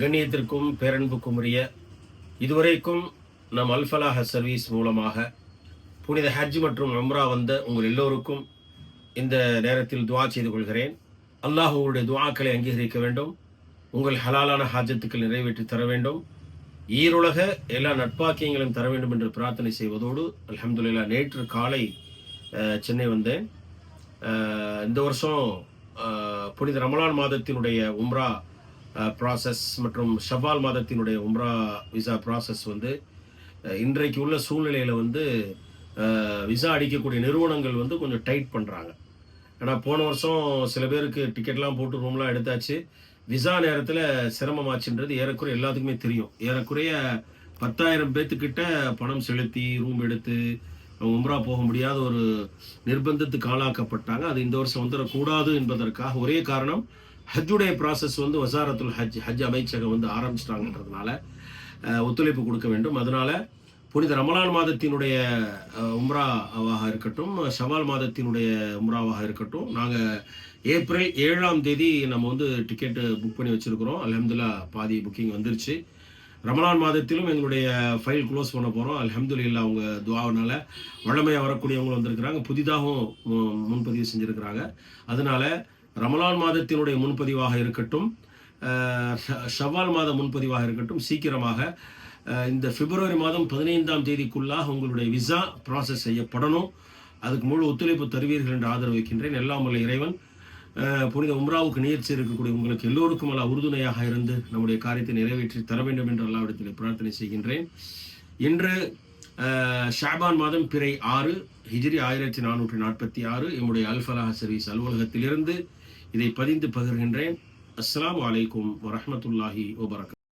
கண்ணியத்திற்கும் பேரன்புக்கும் உரிய இதுவரைக்கும் நம் அல்ஃபலாஹ சர்வீஸ் மூலமாக புனித ஹஜ் மற்றும் அம்ரா வந்த உங்கள் எல்லோருக்கும் இந்த நேரத்தில் துவா செய்து கொள்கிறேன். அல்லாஹ் உங்களுடைய துவாக்களை அங்கீகரிக்க வேண்டும். உங்கள் ஹலாலான ஹாஜத்துக்கள் நிறைவேற்றி தர வேண்டும். ஈருலக எல்லா நட்பாக்கியங்களும் தர வேண்டும் என்று பிரார்த்தனை செய்வதோடு அலமதுல்லா நேற்று காலை சென்னை வந்தேன். இந்த வருஷம் புனித ரமலான் மாதத்தினுடைய உம்ரா ப்ராசஸ் மற்றும் ஷவ்வால் மாதத்தினுடைய உம்ரா விசா ப்ராசஸ் வந்து இன்றைக்கு உள்ள சூழ்நிலையில் வந்து விசா அடிக்கக்கூடிய நிறுவனங்கள் வந்து கொஞ்சம் டைட் பண்ணுறாங்க ஏன்னா போன வருஷம் சில பேருக்கு டிக்கெட்லாம் போட்டு ரூம்லாம் எடுத்தாச்சு. விசா நேரத்தில் சிரமமாச்சுன்றது ஏறக்குறைய எல்லாத்துக்குமே தெரியும். ஏறக்குறைய பத்தாயிரம் பேர்த்துக்கிட்ட பணம் செலுத்தி ரூம் எடுத்து உம்ரா போக முடியாத ஒரு நிர்பந்தத்துக்கு ஆளாக்கப்பட்டாங்க. அது இந்த வருஷம் வந்துடக்கூடாது என்பதற்காக ஒரே காரணம் ஹஜ்ஜுடைய ப்ராசஸ் வந்து வசாரத்துல் ஹஜ் ஹஜ் அமைச்சகம் வந்து ஆரம்பிச்சிட்டாங்கன்றதுனால ஒத்துழைப்பு கொடுக்க வேண்டும். அதனால் புனித ரமலான் மாதத்தினுடைய உம்ராவாக இருக்கட்டும் ஷவால் மாதத்தினுடைய உம்ராவாக இருக்கட்டும் நாங்கள் ஏப்ரல் ஏழாம் தேதி நம்ம வந்து டிக்கெட்டு புக் பண்ணி வச்சிருக்கிறோம். அலமதுல்லா பாதி புக்கிங் வந்துருச்சு. ரமலான் மாதத்திலும் எங்களுடைய ஃபைல் க்ளோஸ் பண்ண போகிறோம் அல்ஹம்துலில்லா அவங்க துவாவினால வழமையாக வரக்கூடியவங்களும் வந்திருக்கிறாங்க. புதிதாகவும் முன்பதிவு செஞ்சுருக்கிறாங்க. அதனால ரமலான் மாதத்தினுடைய முன்பதிவாக இருக்கட்டும் ஷ- ஷவ்வால் மாத முன்பதிவாக இருக்கட்டும் சீக்கிரமாக இந்த பிப்ரவரி மாதம் பதினைந்தாம் தேதிக்குள்ளாக உங்களுடைய விசா ப்ராசஸ் செய்யப்படணும். அதுக்கு முழு ஒத்துழைப்பு தருவீர்கள் என்று ஆதரவு வைக்கின்றேன். எல்லாம் உள்ள இறைவன். புனித உம்ராவுக்கு நீர் இருக்கக்கூடிய உங்களுக்கு எல்லோருக்கும் அல்ல உறுதுணையாக இருந்து நம்முடைய காரியத்தை நிறைவேற்றி தர வேண்டும் என்று அல்லாவிடத்தில் பிரார்த்தனை செய்கின்றேன். இன்று ஷாபான் மாதம் பிறை ஆறு ஹிஜ்ரி ஆயிரத்தி நானூற்றி நாற்பத்தி ஆறு எம்முடைய அல்ஃபலாஹ் சர்வீஸ் அலுவலகத்திலிருந்து இதை பதிந்து பகிர்கின்றேன். அஸ்லாம் வலைக்கும் வரமத்துல்லாஹி வபரகாத்துஹு